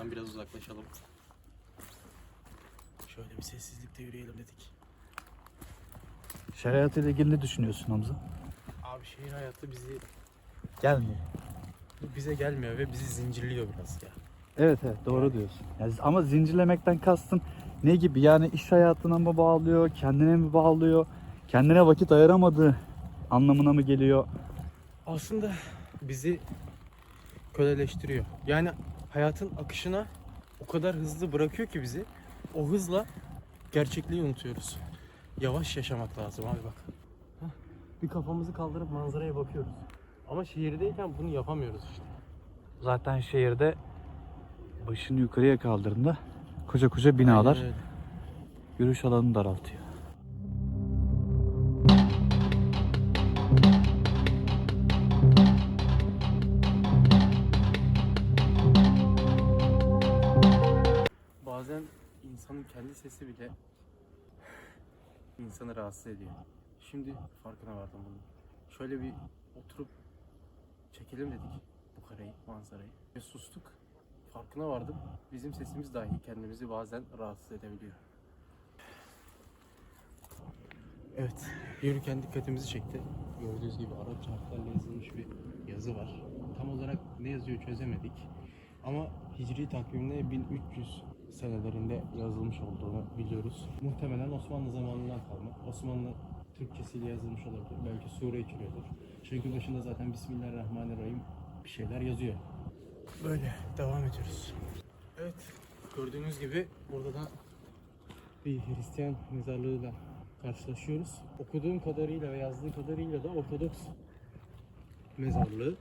hayatından biraz uzaklaşalım. Şöyle bir sessizlikte yürüyelim dedik. Şehir hayatıyla ilgili ne düşünüyorsun Hamza? Abi şehir hayatı bizi Gelmiyor. bize gelmiyor ve bizi zincirliyor biraz ya. Evet evet doğru diyorsun. Yani ama zincirlemekten kastın ne gibi? Yani iş hayatına mı bağlıyor, kendine mi bağlıyor, kendine vakit ayıramadığı anlamına mı geliyor? Aslında bizi köleleştiriyor. Yani hayatın akışına o kadar hızlı bırakıyor ki bizi. O hızla gerçekliği unutuyoruz. Yavaş yaşamak lazım abi bak. Bir kafamızı kaldırıp manzaraya bakıyoruz. Ama şehirdeyken bunu yapamıyoruz işte. Zaten şehirde başını yukarıya kaldırdığında koca koca binalar Aynen öyle. yürüyüş alanını daraltıyor. İnsanın kendi sesi bile insanı rahatsız ediyor. Şimdi farkına vardım bunun. Şöyle bir oturup çekelim dedik bu kareyi, manzarayı. Ve sustuk. Farkına vardım. Bizim sesimiz dahi kendimizi bazen rahatsız edebiliyor. Evet, yürürken dikkatimizi çekti. Gördüğünüz gibi Arapça harflerle yazılmış bir yazı var. Tam olarak ne yazıyor çözemedik. Ama Hicri takvimde 1300 senelerinde yazılmış olduğunu biliyoruz. Muhtemelen Osmanlı zamanından kalma. Osmanlı Türkçesiyle yazılmış olabilir. Belki sure içeriyordur. Çünkü başında zaten Bismillahirrahmanirrahim bir şeyler yazıyor. Böyle devam ediyoruz. Evet, gördüğünüz gibi burada da bir Hristiyan mezarlığıyla karşılaşıyoruz. Okuduğum kadarıyla ve yazdığım kadarıyla da Ortodoks mezarlığı.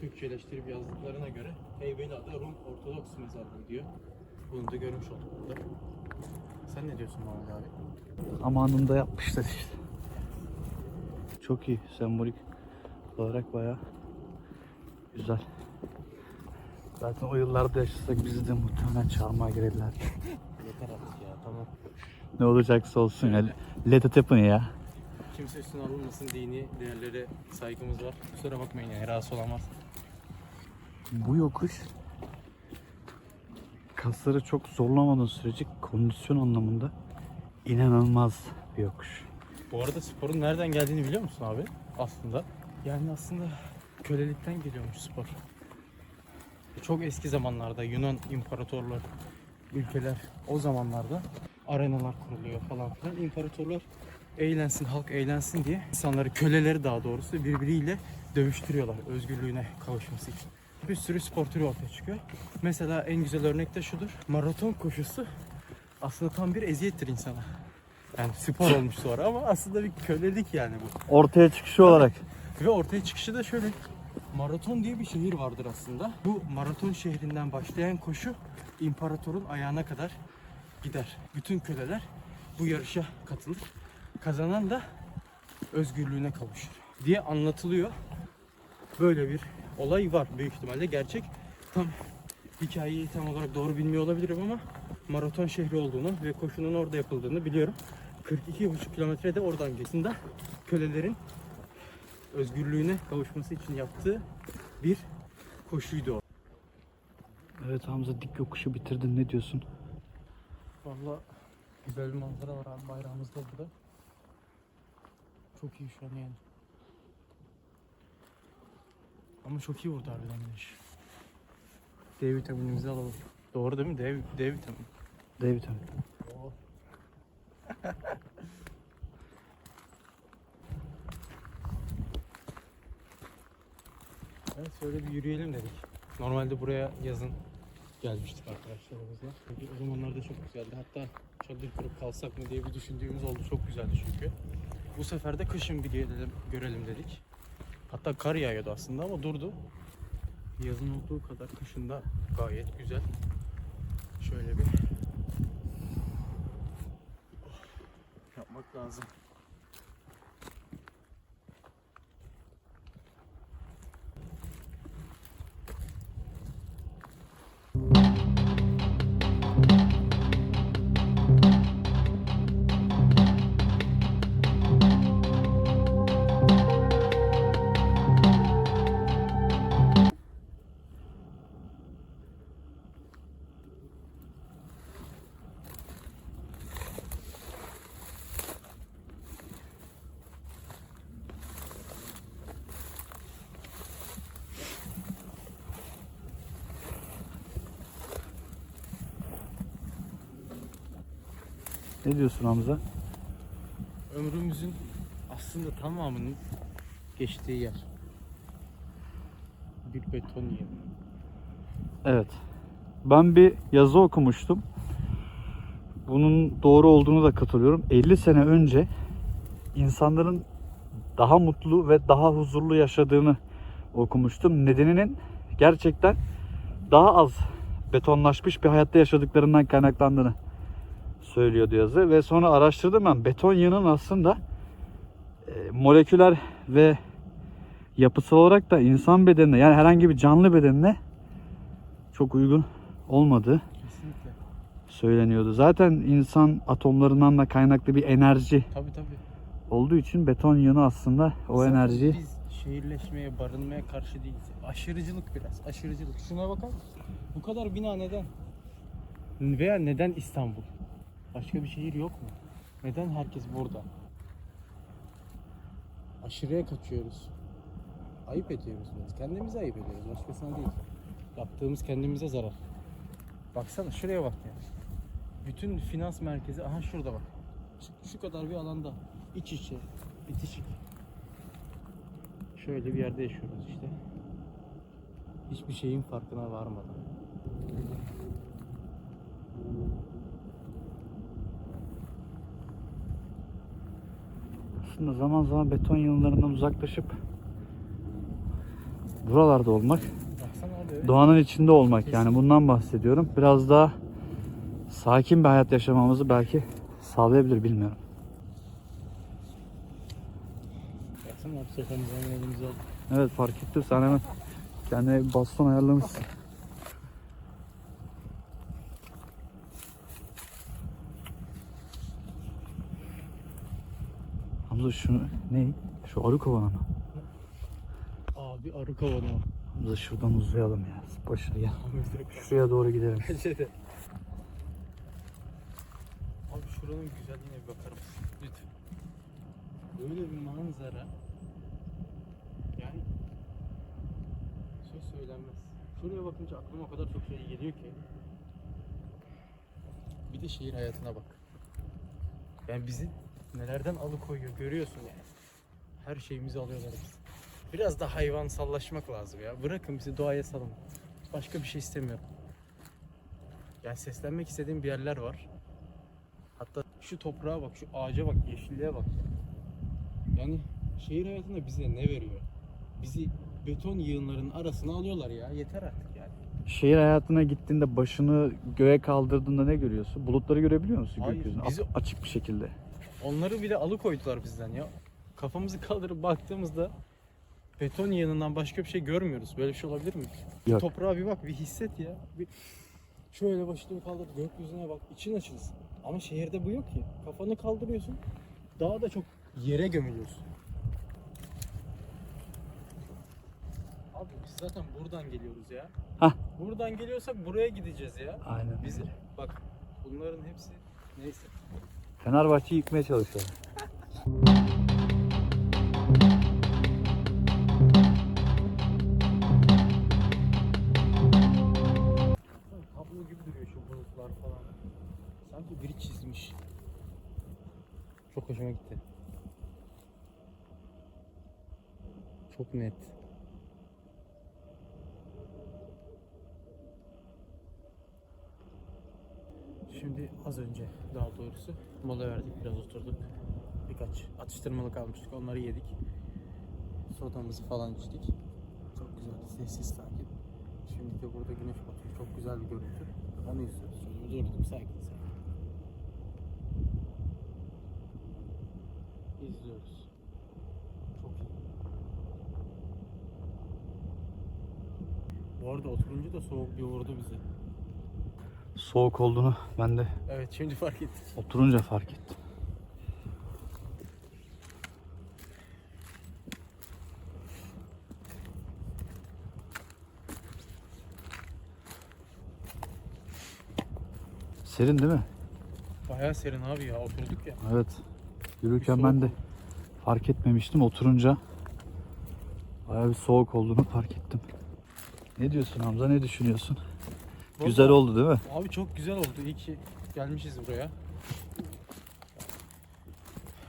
Türkçeleştirip yazdıklarına göre Heybeliada Rum Ortodoks mezarlığı diyor. Bunu da görmüş olduk burada. Sen ne diyorsun Muhammed abi? Zamanında yapmışlar işte. Çok iyi, sembolik olarak bayağı güzel. Zaten o yıllarda yaşasak bizi de muhtemelen çağırmaya gelirler. Yeter artık ya tamam. Ne olacaksa olsun ya. Let it happen ya. Kimse üstüne alınmasın dini değerlere saygımız var. Kusura bakmayın yani rahatsız olamaz. Bu yokuş kasları çok zorlamadığın sürece kondisyon anlamında inanılmaz bir yokuş. Bu arada sporun nereden geldiğini biliyor musun abi? Aslında. Yani aslında kölelikten geliyormuş spor. Çok eski zamanlarda Yunan imparatorlar, ülkeler o zamanlarda arenalar kuruluyor falan filan. İmparatorlar eğlensin, halk eğlensin diye insanları, köleleri daha doğrusu birbiriyle dövüştürüyorlar özgürlüğüne kavuşması için. Bir sürü spor türü ortaya çıkıyor. Mesela en güzel örnek de şudur. Maraton koşusu aslında tam bir eziyettir insana. Yani spor olmuş sonra ama aslında bir kölelik yani bu. Ortaya çıkışı olarak Ve ortaya çıkışı da şöyle. Maraton diye bir şehir vardır aslında. Bu maraton şehrinden başlayan koşu imparatorun ayağına kadar gider. Bütün köleler bu yarışa katılır. Kazanan da özgürlüğüne kavuşur diye anlatılıyor. Böyle bir olay var büyük ihtimalle gerçek. Tam hikayeyi tam olarak doğru bilmiyor olabilirim ama maraton şehri olduğunu ve koşunun orada yapıldığını biliyorum. 42,5 kilometre de oradan geçtiğinde kölelerin özgürlüğüne kavuşması için yaptığı bir koşuydu o. Evet Hamza dik yokuşu bitirdin ne diyorsun? Valla güzel bir manzara var abi bayrağımız da burada. Çok iyi şu an yani. Ama çok iyi vurdu harbiden güneş. D vitaminimizi alalım. Doğru değil mi? D, D vitamini. D vitamini. Evet şöyle bir yürüyelim dedik. Normalde buraya yazın gelmiştik arkadaşlarımızla. Çünkü o zamanlarda çok güzeldi. Hatta çadır kurup kalsak mı diye bir düşündüğümüz oldu. Çok güzeldi çünkü. Bu sefer de kışın bir gelelim, görelim dedik. Hatta kar yağıyordu aslında ama durdu. Yazın olduğu kadar kışın da gayet güzel. Şöyle bir yapmak lazım. Ne diyorsun Hamza? Ömrümüzün aslında tamamının geçtiği yer. Bir beton yeri. Evet. Ben bir yazı okumuştum. Bunun doğru olduğunu da katılıyorum. 50 sene önce insanların daha mutlu ve daha huzurlu yaşadığını okumuştum. Nedeninin gerçekten daha az betonlaşmış bir hayatta yaşadıklarından kaynaklandığını söylüyordu yazı. Ve sonra araştırdım ben. Beton yığının aslında e, moleküler ve yapısal olarak da insan bedenine yani herhangi bir canlı bedenine çok uygun olmadığı Kesinlikle. söyleniyordu. Zaten insan atomlarından da kaynaklı bir enerji Tabii tabii. olduğu için beton yığını aslında o Zaten enerjiyi Biz şehirleşmeye, barınmaya karşı değiliz. Aşırıcılık biraz. Aşırıcılık. Şuna bakar mısın? Bu kadar bina neden? Veya neden İstanbul? Başka bir şehir yok mu? Neden herkes burada? Aşırıya kaçıyoruz. Ayıp ediyoruz biraz. Kendimize ayıp ediyoruz. Başkasına değil. Yaptığımız kendimize zarar. Baksana şuraya bak ya. Bütün finans merkezi aha şurada bak. Şu- Şu kadar bir alanda iç içe, bitişik. Şöyle bir yerde yaşıyoruz işte. Hiçbir şeyin farkına varmadan. Aslında zaman zaman beton yığınlarından uzaklaşıp buralarda olmak, doğanın içinde olmak yani bundan bahsediyorum. Biraz daha sakin bir hayat yaşamamızı belki sağlayabilir bilmiyorum. Evet fark ettim sen hemen kendine baston ayarlamışsın. Hamza şunu ne? Şu arı kovanı? Abi arı kovanı. Hamza şuradan uzayalım ya. Boşuna gel. Şuraya doğru gidelim. Bence de. Abi şuranın güzelliğine bir bakar mısın? Lütfen. Böyle bir manzara. Yani söz söylenmez. Şuraya bakınca aklıma o kadar çok şey geliyor ki. Bir de şehir hayatına bak. Yani bizi nelerden alıkoyuyor görüyorsun yani. Her şeyimizi alıyorlar biz. Biraz da hayvansallaşmak lazım ya. Bırakın bizi doğaya salın. Başka bir şey istemiyorum. Yani seslenmek istediğim bir yerler var. Hatta şu toprağa bak, şu ağaca bak, yeşilliğe bak. Yani şehir hayatında bize ne veriyor? Bizi beton yığınlarının arasına alıyorlar ya. Yeter artık yani. Şehir hayatına gittiğinde başını göğe kaldırdığında ne görüyorsun? Bulutları görebiliyor musun Hayır, gökyüzünde? bizi- açık bir şekilde. Onları bile alıkoydular bizden ya. Kafamızı kaldırıp baktığımızda beton yığınından başka bir şey görmüyoruz. Böyle bir şey olabilir mi? Yok. Toprağa bir bak, bir hisset ya. Bir şöyle başını kaldır, gökyüzüne bak, için açılsın. Ama şehirde bu yok ki. Kafanı kaldırıyorsun, daha da çok yere gömülüyorsun. Abi biz zaten buradan geliyoruz ya. Hah. Buradan geliyorsak buraya gideceğiz ya. Aynen. Biz bak bunların hepsi neyse. Fenerbahçe'yi yıkmaya çalışıyor. Tablo gibi duruyor şu bulutlar falan. Sanki biri çizmiş. Çok hoşuma gitti. Çok net. Az önce daha doğrusu mola verdik biraz oturduk. Birkaç atıştırmalık almıştık onları yedik. Sodamızı falan içtik. Çok güzel sessiz sakin. Şimdi de burada güneş batıyor. Çok güzel bir görüntü. Onu izliyoruz. Şimdi durdum sakin sakin. İzliyoruz. Çok iyi. Bu arada oturunca da soğuk bir vurdu bizi. Soğuk olduğunu ben de Evet şimdi fark ettik. oturunca fark ettim. Serin değil mi? Bayağı serin abi ya oturduk ya. Evet. Yürürken ben de fark etmemiştim. Oturunca bayağı bir soğuk olduğunu fark ettim. Ne diyorsun Hamza? Ne düşünüyorsun? Güzel Vallahi- oldu değil mi? Abi çok güzel oldu. İyi ki gelmişiz buraya.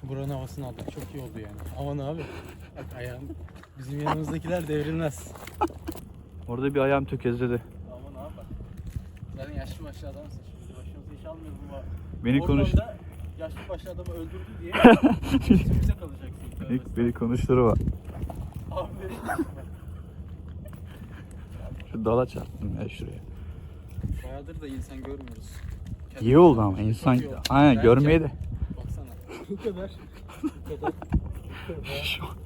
buranın havasını aldık. Çok iyi oldu yani. Aman abi. Bak ayağım. Bizim yanımızdakiler devrilmez. Orada bir ayağım tökezledi. Aman abi bak. Zaten yaşlı başlı adamsın şimdi. Başımıza iş almıyoruz bu. Beni konuş. Yaşlı başlı adamı öldürdü diye üstümüze kalacaksın. Beni, beni konuşturma. Abi. Şu dala çarptım ya şuraya. Bayağıdır da insan görmüyoruz. İyi oldu ama insan oldu. aynen Bence- görmeye de. Baksana. Bu kadar. Bu kadar.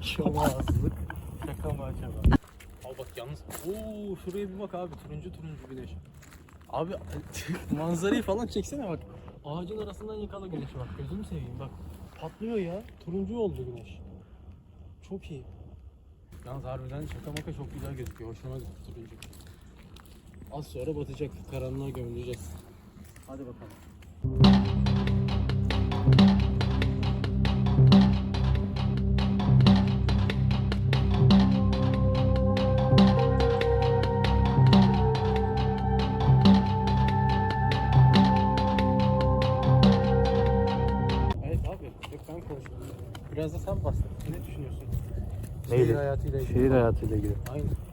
Şomazlık. Şaka mı acaba? Abi bak yalnız. Oo şuraya bir bak abi. Turuncu turuncu güneş. Abi manzarayı falan çeksene bak. Ağacın arasından yakala güneşi bak. Gözünü seveyim bak. Patlıyor ya. Turuncu oldu güneş. Çok iyi. Yalnız harbiden şaka maka çok güzel gözüküyor. Hoşuma gitti turuncu. Az sonra batacak. Karanlığa gömüleceğiz. Hadi bakalım. Evet abi. Hep ben. Biraz da sen bastın. Ne düşünüyorsun? Şehir hayatıyla ilgili. Şehir hayatıyla ilgili. Aynen.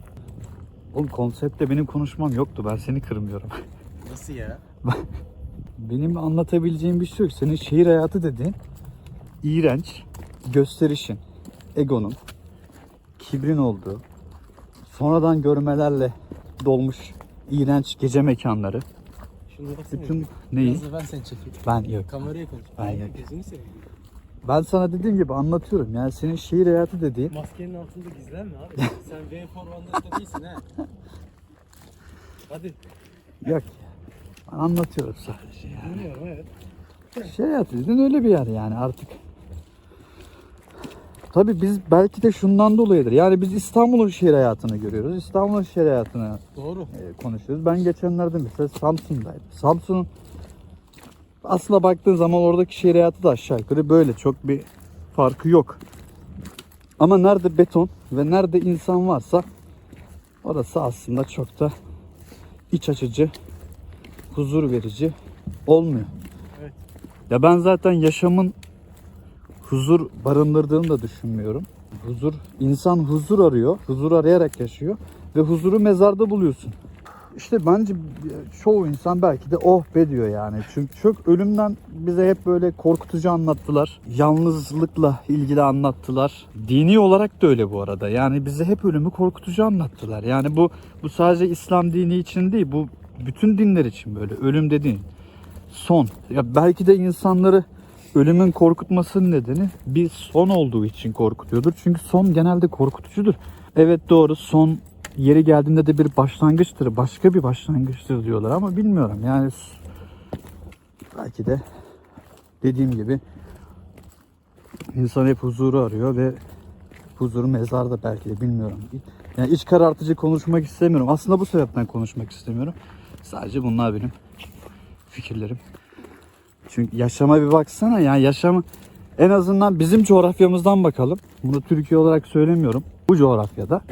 Oğlum konseptte benim konuşmam yoktu. Ben seni kırmıyorum. Nasıl ya? Benim anlatabileceğim bir şey yok. Senin şehir hayatı dediğin iğrenç, gösterişin, egonun, kibrin olduğu, sonradan görmelerle dolmuş iğrenç gece mekanları. Şunu baksana. Bütün neyi? Biraz da ben seni çekeyim. Ben yok. Kameraya konuş. Ben yok. Gözünü seveyim. Ben sana dediğim gibi anlatıyorum. Yani senin şehir hayatı dediğin Maskenin altında gizlenme abi. Sen V formanlarında değilsin ha. Hadi. yok. Ben anlatıyorum sadece yani. Bilmiyorum evet. Şehir hayatı dediğin öyle bir yer yani artık. Tabii biz belki de şundan dolayıdır. Yani biz İstanbul'un şehir hayatını görüyoruz. İstanbul'un şehir hayatını Doğru. e, konuşuyoruz. Ben geçenlerde mesela Samsun'daydım. Samsun'un aslında baktığın zaman oradaki şehir hayatı da aşağı yukarı böyle. Çok bir farkı yok. Ama nerede beton ve nerede insan varsa orası aslında çok da iç açıcı, huzur verici olmuyor. Evet. Ya ben zaten yaşamın huzur barındırdığını da düşünmüyorum. Huzur, insan huzur arıyor, huzur arayarak yaşıyor ve huzuru mezarda buluyorsun. İşte bence çoğu insan belki de oh be diyor yani. Çünkü çok ölümden bize hep böyle korkutucu anlattılar. Yalnızlıkla ilgili anlattılar. Dini olarak da öyle bu arada. Yani bize hep ölümü korkutucu anlattılar. Yani bu bu sadece İslam dini için değil. Bu bütün dinler için böyle. Ölüm dediğin son. Ya belki de insanları ölümün korkutmasının nedeni bir son olduğu için korkutuyordur. Çünkü son genelde korkutucudur. Evet doğru son yeri geldiğinde de bir başlangıçtır. Başka bir başlangıçtır diyorlar ama bilmiyorum. Yani belki de dediğim gibi insan hep huzuru arıyor ve huzuru mezarda belki de bilmiyorum. Yani iç karartıcı konuşmak istemiyorum. Aslında bu sebepten konuşmak istemiyorum. Sadece bunlar benim fikirlerim. Çünkü yaşama bir baksana ya yaşam en azından bizim coğrafyamızdan bakalım. Bunu Türkiye olarak söylemiyorum. Bu coğrafyada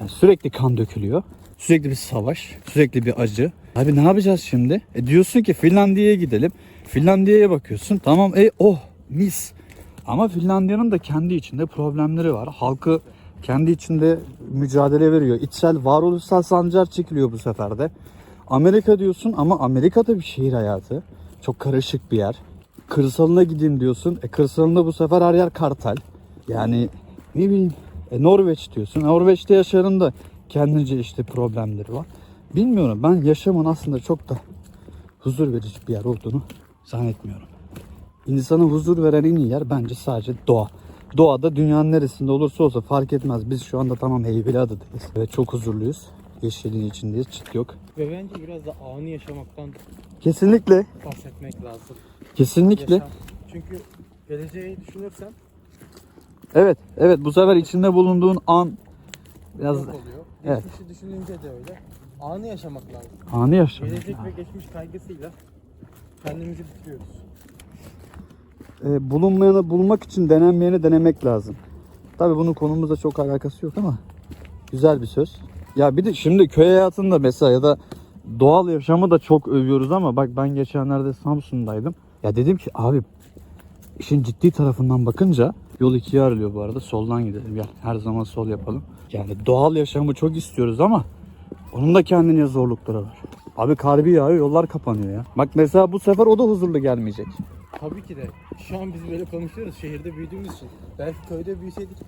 yani sürekli kan dökülüyor. Sürekli bir savaş, sürekli bir acı. Abi ne yapacağız şimdi? E diyorsun ki Finlandiya'ya gidelim. Finlandiya'ya bakıyorsun. Tamam e oh mis. Ama Finlandiya'nın da kendi içinde problemleri var. Halkı kendi içinde mücadele veriyor. İçsel varoluşsal sancılar çekiliyor bu sefer de. Amerika diyorsun ama Amerika'da bir şehir hayatı. Çok karışık bir yer. Kırsalına gideyim diyorsun. E kırsalında bu sefer her yer kartal. Yani ne bileyim e, Norveç diyorsun. Norveç'te yaşayanın da kendince işte problemleri var. Bilmiyorum ben yaşamın aslında çok da huzur verici bir yer olduğunu zannetmiyorum. İnsana huzur veren en iyi yer bence sadece doğa. Doğada dünyanın neresinde olursa olsa fark etmez. Biz şu anda tamam Heybeliada'dayız ve çok huzurluyuz. Yeşilin içindeyiz, çıt yok. Ve bence biraz da anı yaşamaktan Kesinlikle, bahsetmek lazım. kesinlikle. Yaşam. Çünkü geleceği düşünürsen Evet, evet bu sefer içinde bulunduğun an biraz yok oluyor. Evet. Geçmişi düşününce de öyle. Anı yaşamak lazım. anı yaşamak. Gelecek ve geçmiş kaygısıyla kendimizi bitiriyoruz. Ee, bulunmayanı bulmak için denenmeyeni denemek lazım. Tabii bunun konumuzla çok alakası yok ama güzel bir söz. Ya bir de şimdi köy hayatında mesela ya da doğal yaşamı da çok övüyoruz ama bak ben geçenlerde Samsun'daydım. Ya dedim ki abi işin ciddi tarafından bakınca yol ikiye ayrılıyor bu arada. Soldan gidelim. Gel her zaman sol yapalım. Yani doğal yaşamı çok istiyoruz ama onun da kendine zorlukları var. Abi kar bir yağıyor yollar kapanıyor ya. Bak mesela bu sefer o da huzurlu gelmeyecek. Tabii ki de. Şu an biz böyle konuşuyoruz şehirde büyüdüğümüz için. Belki köyde büyüseydik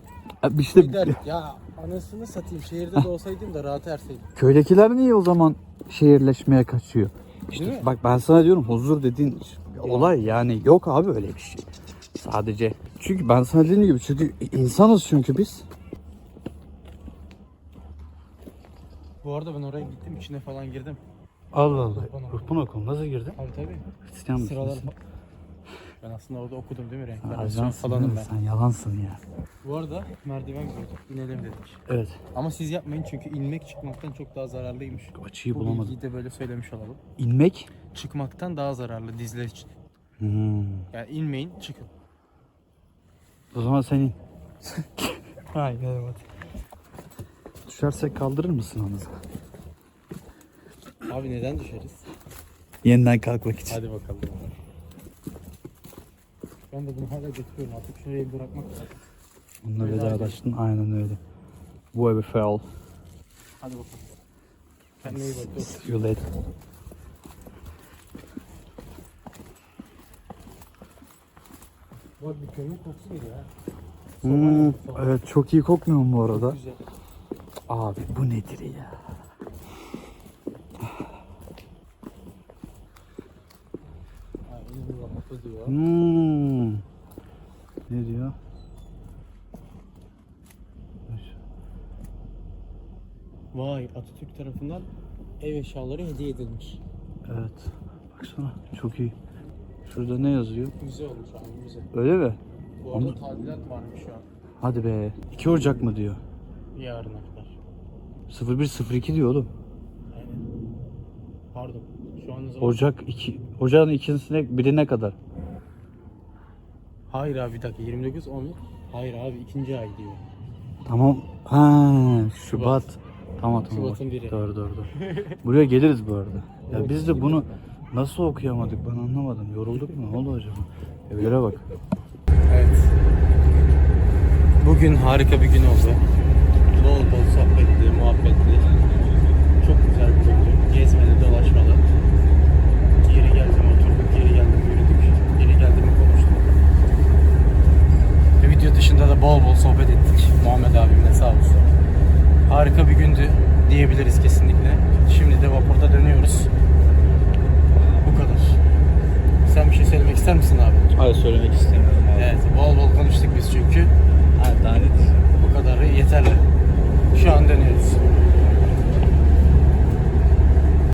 Ya İşte şey derdik, ya anasını satayım şehirde de olsaydım da rahat erseydim. köydekiler niye o zaman şehirleşmeye kaçıyor? Değil mi? Bak ben sana diyorum huzur dediğin olay yani yok abi öyle bir şey. Sadece çünkü ben sana dediğim gibi çünkü insanız çünkü biz. Bu arada ben oraya gittim içine falan girdim. Allah Allah. Ruhban okulu. Ruhban okulu nasıl girdin? Tabii tabii. Hristiyan mısın? Sıralar. Ben aslında orada okudum değil mi renkler? Falanım ben. Sen yalansın ya. Bu arada merdiven gördük. İnelim dedik. Evet. Ama siz yapmayın çünkü inmek çıkmaktan çok daha zararlıymış. Açıyı Bu bulamadım. bilgiyi de böyle söylemiş olalım. İnmek. Çıkmaktan daha zararlı dizler için. Hmm. Yani inmeyin çıkın. O zaman senin. Hayır hadi. Düşersek kaldırır mısın onu? Abi neden düşeriz? Yeniden kalkmak için. Hadi bakalım. Ben de bunu hala götürüyorum artık şuraya bırakmak lazım. Onunla Veda vedalaştın aynen öyle. Bu evi fail. Hadi bakalım. Kendine iyi bak. See you later. Bak bir kömür kokusu geliyor ha. Hmm, evet çok iyi kokmuyor mu bu arada? Güzel. Abi bu nedir ya? Hmm. Ne diyor? Vay Atatürk tarafından ev eşyaları hediye edilmiş. Evet. Baksana çok iyi. Şurada ne yazıyor? Müze olmuş abi müze. Öyle mi? Bu arada tadilat varmış şu an. Hadi be. 2 Ocak mı diyor? Yarına kadar. 0102 diyor oğlum. Aynen. Pardon. Şu an zaman? Ocak 2. Ocağın ikincisine birine kadar. Hayır abi bir dakika 29 10. Hayır abi ikinci ay diyor. Tamam. Ha, Şubat. Tamam tamam. Şubat'ın biri. Doğru doğru doğru. Buraya geliriz bu arada. Ya Evet, biz de bunu nasıl okuyamadık ben anlamadım. Yorulduk mu? Ne oldu acaba? Evlere bak. Evet. Bugün harika bir gün oldu.